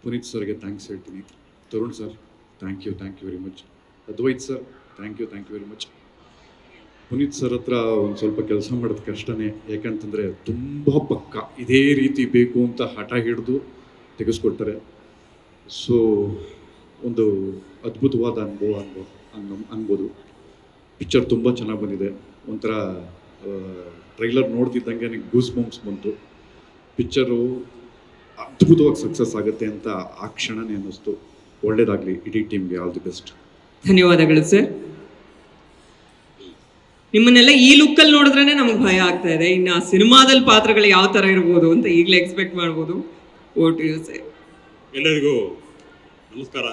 ಪುನೀತ್ ಸರ್ಗೆ ಥ್ಯಾಂಕ್ಸ್ ಹೇಳ್ತೀನಿ. Tarun sir thank you thank you very much Advaith sir thank you thank you very much Puneeth sir ಹತ್ರ ಒಂದು ಸ್ವಲ್ಪ ಕೆಲಸ ಮಾಡೋದು ಕಷ್ಟನೇ. ಯಾಕಂತಂದರೆ ತುಂಬ ಪಕ್ಕ. ಇದೇ ರೀತಿ ಬೇಕು ಅಂತ ಹಠ ಹಿಡಿದು ತೆಗೆಸ್ಕೊಡ್ತಾರೆ. ಸೊ ಒಂದು ಅದ್ಭುತವಾದ ಅನುಭವ ಅನ್ಬೋ ಅನ್ ಅನ್ಬೋದು. ಪಿಕ್ಚರ್ ತುಂಬ ಚೆನ್ನಾಗಿ ಬಂದಿದೆ. ಒಂಥರ ಟ್ರೈಲರ್ ನೋಡ್ತಿದ್ದಂಗೆ ನನಗೆ ಗೂಸ್ ಬಂಪ್ಸ್ ಬಂತು. ಪಿಕ್ಚರು ಅದ್ಭುತವಾಗಿ ಸಕ್ಸಸ್ ಆಗುತ್ತೆ ಅಂತ ಆ ಕ್ಷಣನೇ ಅನ್ನಿಸ್ತು. ಒಳ್ಳೇದಾಗಲಿ ಇಡೀ ಟೀಮ್ಗೆ ಆಲ್ ದಿ ಬೆಸ್ಟ್ ಧನ್ಯವಾದಗಳು ಸರ್ ನಿಮ್ಮನ್ನೆಲ್ಲ ಈ ಲುಕ್ಕಲ್ಲಿ ನೋಡಿದ್ರೇ ನಮಗೆ ಭಯ ಆಗ್ತಾ ಇದೆ. ಇನ್ನು ಆ ಸಿನಿಮಾದಲ್ಲಿ ಪಾತ್ರಗಳು ಯಾವ ಥರ ಇರ್ಬೋದು ಅಂತ ಈಗಲೇ ಎಕ್ಸ್ಪೆಕ್ಟ್ ಮಾಡ್ಬೋದು. ಓಟ್ ಯು ಸರ್ ಎಲ್ಲರಿಗೂ ನಮಸ್ಕಾರ.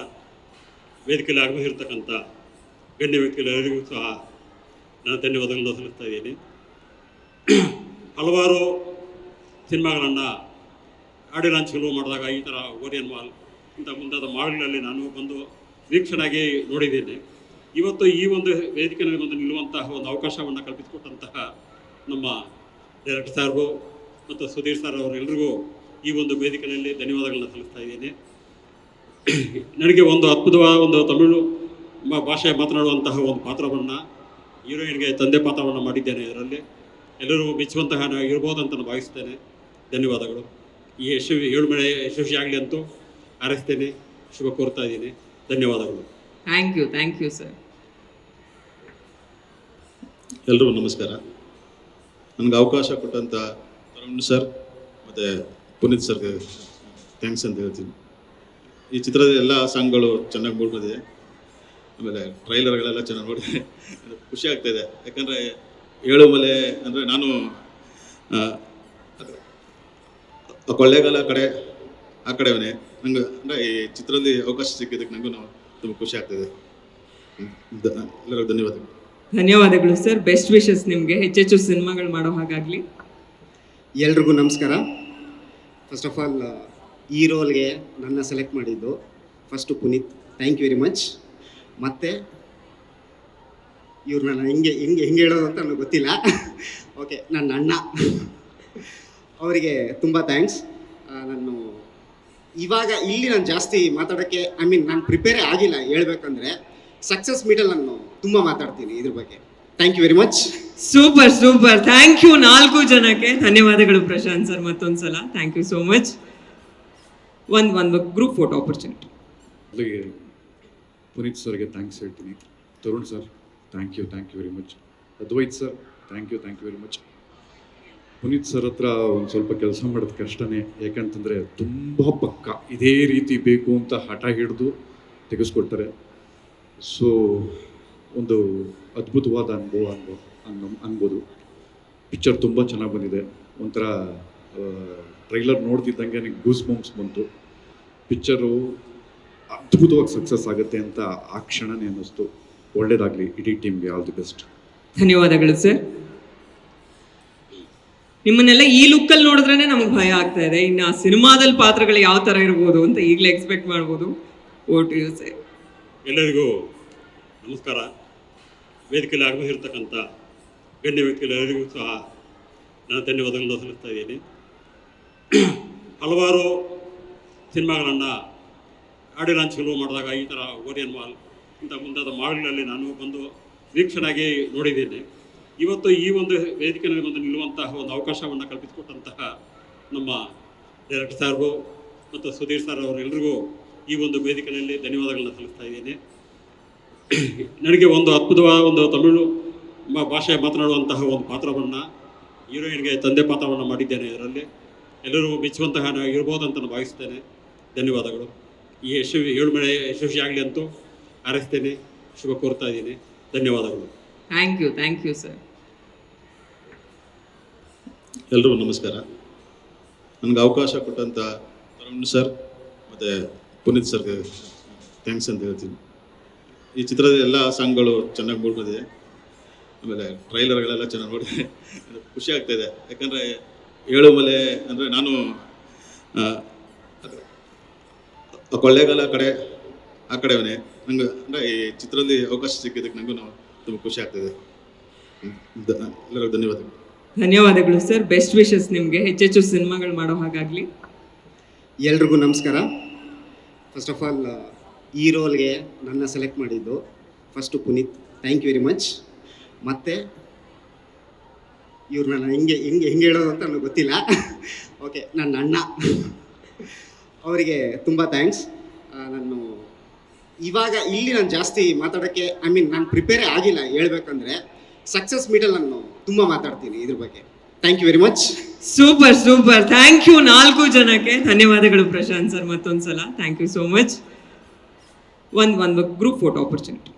ವೇದಿಕೆಯಲ್ಲಿ ಆಗಮಿಸಿರ್ತಕ್ಕಂಥ ಗಣ್ಯ ವ್ಯಕ್ತಿಗಳೆಲ್ಲರಿಗೂ ಸಹ ನಾನು ಧನ್ಯವಾದಗಳನ್ನು ಸಲ್ಲಿಸ್ತಾ ಇದ್ದೀನಿ. ಹಲವಾರು ಸಿನಿಮಾಗಳನ್ನು ಆಡಿಯೋ ಲಾಂಚ್ಗಳು ಮಾಡಿದಾಗ ಈ ಥರ ಓರಿಯನ್ ಮಾಲ್ ಇಂಥ ಮುಂತಾದ ಮಾಲ್ಗಳಲ್ಲಿ ನಾನು ಬಂದು ವೀಕ್ಷಣೆಗೆ ನೋಡಿದ್ದೇನೆ. ಇವತ್ತು ಈ ಒಂದು ವೇದಿಕೆಯಲ್ಲಿ ಒಂದು ನಿಲ್ಲುವಂತಹ ಒಂದು ಅವಕಾಶವನ್ನು ಕಲ್ಪಿಸಿಕೊಟ್ಟಂತಹ ನಮ್ಮ ಡೈರೆಕ್ಟರ್ ಸಾರ್ಗೂ ಮತ್ತು ಸುಧೀರ್ ಸರ್ ಅವರೆಲ್ಲರಿಗೂ ಈ ಒಂದು ವೇದಿಕೆಯಲ್ಲಿ ಧನ್ಯವಾದಗಳನ್ನು ಸಲ್ಲಿಸ್ತಾ ಇದ್ದೇನೆ. ನನಗೆ ಒಂದು ಅದ್ಭುತವಾದ ಒಂದು ತಮಿಳು ಭಾಷೆ ಮಾತನಾಡುವಂತಹ ಒಂದು ಪಾತ್ರವನ್ನು ಹೀರೋಯಿನ್ಗೆ ತಂದೆ ಪಾತ್ರವನ್ನು ಮಾಡಿದ್ದೇನೆ ಇದರಲ್ಲಿ. ಎಲ್ಲರೂ ಮೆಚ್ಚುವಂತಹ ಇರ್ಬೋದು ಅಂತ ನಾನು ಭಾವಿಸ್ತೇನೆ. ಧನ್ಯವಾದಗಳು. ಈ ಯಶಸ್ವಿ ಏಳು ಮನೆ ಯಶಸ್ವಿ ಆಗಲಿ ಅಂತೂ ಹಾರೈಸ್ತೇನೆ ಶುಭ ಕೋರ್ತಾ ಇದ್ದೀನಿ. ಧನ್ಯವಾದಗಳು. Thank you thank you sir ಎಲ್ರಿಗೂ ನಮಸ್ಕಾರ. ನನಗೆ ಅವಕಾಶ ಕೊಟ್ಟಂತ ತರುಣ್ ಸರ್ ಮತ್ತು ಪುನೀತ್ ಸರ್ಗೆ ಥ್ಯಾಂಕ್ಸ್ ಅಂತ ಹೇಳ್ತೀನಿ. ಈ ಚಿತ್ರದ ಎಲ್ಲ ಸಾಂಗ್ಗಳು ಚೆನ್ನಾಗಿ ಮೂಡ್ಬಂದಿದೆ ಆಮೇಲೆ ಟ್ರೈಲರ್ಗಳೆಲ್ಲ ಚೆನ್ನಾಗಿ ನೋಡಿದೆ. ಖುಷಿ ಆಗ್ತಾಯಿದೆ ಯಾಕಂದರೆ ಏಳು ಮಲೆ ಅಂದರೆ ನಾನು ಕೊಳ್ಳೇಗಾಲ ಕಡೆ ಆ ಕಡೆವೇ ನಂಗೆ ಅಂದರೆ ಈ ಚಿತ್ರದಲ್ಲಿ ಅವಕಾಶ ಸಿಕ್ಕಿದ್ದಕ್ಕೆ ನನಗೂ ತುಂಬ ಖುಷಿ ಆಗ್ತಿದೆ. ಎಲ್ಲರಿಗೂ ಧನ್ಯವಾದಗಳು. ಧನ್ಯವಾದಗಳು ಸರ್. ಬೆಸ್ಟ್ ವಿಶಸ್ ನಿಮಗೆ. ಹೆಚ್ಚೆಚ್ಚು ಸಿನಿಮಾಗಳು ಮಾಡೋ ಹಾಗಾಗಲಿ. ಎಲ್ರಿಗೂ ನಮಸ್ಕಾರ. ಫಸ್ಟ್ ಆಫ್ ಆಲ್ ಈ ರೋಲ್ಗೆ ನನ್ನ ಸೆಲೆಕ್ಟ್ ಮಾಡಿದ್ದು first Puneeth. Thank you very much ಮತ್ತು ಇವ್ರು ನನ್ನ ಹೆಂಗೆ ಹೆಂಗೆ ಹೆಂಗೆ ಹೇಳೋದು ಅಂತ ನನಗೆ ಗೊತ್ತಿಲ್ಲ. ಓಕೆ ನನ್ನ ಅಣ್ಣ. ಅವರಿಗೆ ತುಂಬ ಥ್ಯಾಂಕ್ಸ್ ನಾನು ಇವಾಗ ಇಲ್ಲಿ ನಾನು ಜಾಸ್ತಿ ಮಾತಾಡೋಕ್ಕೆ ಐ ಮೀನ್ ನಾನು ಪ್ರಿಪೇರೇ ಆಗಿಲ್ಲ ಹೇಳ್ಬೇಕಂದ್ರೆ ಸಕ್ಸಸ್ ಮೀಟಲ್ಲಿ ನಾನು ತುಂಬ ಮಾತಾಡ್ತೀನಿ ಇದ್ರ ಬಗ್ಗೆ. Thank you very much super super thank you ನಾಲ್ಕು ಜನಕ್ಕೆ. ಧನ್ಯವಾದಗಳು ಪ್ರಶಾಂತ್ ಸರ್ ಮತ್ತೊಂದ್ಸಲ. ಥ್ಯಾಂಕ್ ಯು ಸೋ ಮಚ್ ಒಂದು ಒಂದು ಗ್ರೂಪ್ ಫೋಟೋ ಆಪರ್ಚುನಿಟಿ ಪುನೀತ್ ಸರ್ಗೆ ಥ್ಯಾಂಕ್ಸ್ ಹೇಳ್ತೀನಿ. Tarun sir thank you thank you very much Advaith sir thank you thank you very much Puneeth sir ಹತ್ರ ಒಂದು ಸ್ವಲ್ಪ ಕೆಲಸ ಮಾಡೋದು ಕಷ್ಟನೇ. ಯಾಕಂತಂದರೆ ತುಂಬ ಪಕ್ಕ. ಇದೇ ರೀತಿ ಬೇಕು ಅಂತ ಹಠ ಹಿಡಿದು ತೆಗೆಸ್ಕೊಡ್ತಾರೆ. ಸೊ ಒಂದು ಅದ್ಭುತವಾದ ಅನುಭವ ಅನ್ಬೋ ಅನ್ ಅನ್ಬೋದು. ಪಿಕ್ಚರ್ ತುಂಬ ಚೆನ್ನಾಗಿ ಬಂದಿದೆ. ಒಂಥರ ಟ್ರೈಲರ್ ನೋಡ್ತಿದ್ದಂಗೆ ನನಗೆ ಗೂಸ್ ಬಂಪ್ಸ್ ಬಂತು. ಪಿಕ್ಚರು ಅದ್ಭುತವಾಗಿ ಸಕ್ಸಸ್ ಆಗುತ್ತೆ ಅಂತ ಆ ಕ್ಷಣನೇ ಅನ್ನಿಸ್ತು. ಒಳ್ಳೇದಾಗಲಿ, ಇಡೀ ಟೀಮ್ಗೆ ಆಲ್ ದಿ ಬೆಸ್ಟ್ ಧನ್ಯವಾದಗಳು ಸರ್ ನಿಮ್ಮನ್ನೆಲ್ಲ ಈ ಲುಕ್ಕಲ್ಲಿ ನೋಡಿದ್ರೇನೆ ನಮಗೆ ಭಯ ಆಗ್ತಾ ಇದೆ. ಇನ್ನು ಆ ಸಿನಿಮಾದಲ್ಲಿ ಪಾತ್ರಗಳು ಯಾವ ಥರ ಇರ್ಬೋದು ಅಂತ ಈಗಲೇ ಎಕ್ಸ್ಪೆಕ್ಟ್ ಮಾಡ್ಬೋದು. ಓಟ್ ಯು ಸೇ ಎಲ್ಲರಿಗೂ ನಮಸ್ಕಾರ. ವೇದಿಕೆಯಲ್ಲಿ ಆಗಮಿಸಿರ್ತಕ್ಕಂಥ ಗಣ್ಯ ವ್ಯಕ್ತಿಗಳೆಲ್ಲರಿಗೂ ಸಹ ನಾನು ಧನ್ಯವಾದಗಳನ್ನು ಸಲ್ಲಿಸ್ತಾ ಇದ್ದೀನಿ. ಹಲವಾರು ಸಿನಿಮಾಗಳನ್ನು ಆಡಿಯೋ ಲಾಂಚ್ಗಳು ಮಾಡಿದಾಗ ಈ ಥರ ಓರಿಯನ್ ಮಾಲ್ ಇಂಥ ಮುಂತಾದ ಮಾಲ್ಗಳಲ್ಲಿ ನಾನು ಬಂದು ವೀಕ್ಷಣೆಯಾಗಿ ನೋಡಿದ್ದೇನೆ. ಇವತ್ತು ಈ ಒಂದು ವೇದಿಕೆನಲ್ಲಿ ಒಂದು ನಿಲ್ಲುವಂತಹ ಒಂದು ಅವಕಾಶವನ್ನು ಕಲ್ಪಿಸಿಕೊಟ್ಟಂತಹ ನಮ್ಮ ಡೈರೆಕ್ಟರ್ ಸಾರ್ಗೂ ಮತ್ತು ಸುಧೀರ್ ಸರ್ ಅವರೆಲ್ಲರಿಗೂ ಈ ಒಂದು ವೇದಿಕೆಯಲ್ಲಿ ಧನ್ಯವಾದಗಳನ್ನು ತಿಳಿಸ್ತಾ ಇದ್ದೇನೆ. ನನಗೆ ಒಂದು ಅದ್ಭುತವಾದ ಒಂದು ತಮಿಳು ಭಾಷೆ ಮಾತನಾಡುವಂತಹ ಒಂದು ಪಾತ್ರವನ್ನು, ಹೀರೋಯಿನ್ಗೆ ತಂದೆ ಪಾತ್ರವನ್ನು ಮಾಡಿದ್ದೇನೆ ಇದರಲ್ಲಿ. ಎಲ್ಲರೂ ಮೆಚ್ಚುವಂತಹ ನಾ- ಇರ್ಬೋದು ಅಂತ ನಾನು ಭಾವಿಸ್ತೇನೆ. ಧನ್ಯವಾದಗಳು. ಈ ಯಶಸ್ವಿ ಏಳು ಮಳೆ ಯಶಸ್ವಿ ಆಗಲಿ ಅಂತೂ ಹಾರೈಸ್ತೇನೆ. ಶುಭ ಕೋರ್ತಾ ಇದ್ದೀನಿ. ಧನ್ಯವಾದಗಳು. Thank you thank you sir ಎಲ್ರಿಗೂ ನಮಸ್ಕಾರ. ನನಗೆ ಅವಕಾಶ ಕೊಟ್ಟಂಥ ತರುಣ್ ಸರ್ ಮತ್ತು ಪುನೀತ್ ಸರ್ಗೆ ಥ್ಯಾಂಕ್ಸ್ ಅಂತ ಹೇಳ್ತೀನಿ. ಈ ಚಿತ್ರದ ಎಲ್ಲ ಸಾಂಗ್ಗಳು ಚೆನ್ನಾಗಿ ಮೂಡ್ಬಂದಿದೆ ಆಮೇಲೆ ಟ್ರೈಲರ್ಗಳೆಲ್ಲ ಚೆನ್ನಾಗಿ ನೋಡಿದೆ ಖುಷಿ ಆಗ್ತಾಯಿದೆ ಯಾಕಂದರೆ ಏಳು ಮಲೆ ಅಂದರೆ ನಾನು ಕೊಳ್ಳೇಗಾಲ ಕಡೆ, ಆ ಕಡೆವೇ ನಂಗೆ ಅಂದರೆ ಈ ಚಿತ್ರದಲ್ಲಿ ಅವಕಾಶ ಸಿಕ್ಕಿದ್ದಕ್ಕೆ ನನಗೂ ತುಂಬ ಖುಷಿ ಆಗ್ತಿದೆ. ಎಲ್ಲರಿಗೂ ಧನ್ಯವಾದಗಳು. ಧನ್ಯವಾದಗಳು ಸರ್. ಬೆಸ್ಟ್ ವಿಶಸ್ ನಿಮಗೆ. ಹೆಚ್ಚೆಚ್ಚು ಸಿನಿಮಾಗಳು ಮಾಡೋ ಹಾಗಾಗಲಿ. ಎಲ್ರಿಗೂ ನಮಸ್ಕಾರ. ಫಸ್ಟ್ ಆಫ್ ಆಲ್ ಈ ರೋಲ್ಗೆ ನನ್ನ ಸೆಲೆಕ್ಟ್ ಮಾಡಿದ್ದು first Puneeth. Thank you very much ಮತ್ತು ಇವ್ರು ನಾನು ಹೆಂಗೆ ಹೆಂಗೆ ಹೆಂಗೆ ಹೇಳೋದು ಅಂತ ನನಗೆ ಗೊತ್ತಿಲ್ಲ. ಓಕೆ ನನ್ನ ಅಣ್ಣ. ಅವರಿಗೆ ತುಂಬ ಥ್ಯಾಂಕ್ಸ್ ನಾನು ಇವಾಗ ಇಲ್ಲಿ ನಾನು ಜಾಸ್ತಿ ಮಾತಾಡೋಕ್ಕೆ ಐ ಮೀನ್ ನಾನು ಪ್ರಿಪೇರೇ ಆಗಿಲ್ಲ ಹೇಳ್ಬೇಕಂದ್ರೆ ಸಕ್ಸಸ್ ಮೀಟಲ್ಲಿ ನಾನು ತುಂಬ ಮಾತಾಡ್ತೀನಿ ಇದ್ರ ಬಗ್ಗೆ. Thank you very much super super thank you ನಾಲ್ಕು ಜನಕ್ಕೆ. ಧನ್ಯವಾದಗಳು ಪ್ರಶಾಂತ್ ಸರ್ ಮತ್ತೊಂದ್ಸಲ. ಥ್ಯಾಂಕ್ ಯು ಸೋ ಮಚ್ ಒಂದು ಒಂದು ಗ್ರೂಪ್ ಫೋಟೋ ಆಪರ್ಚುನಿಟಿ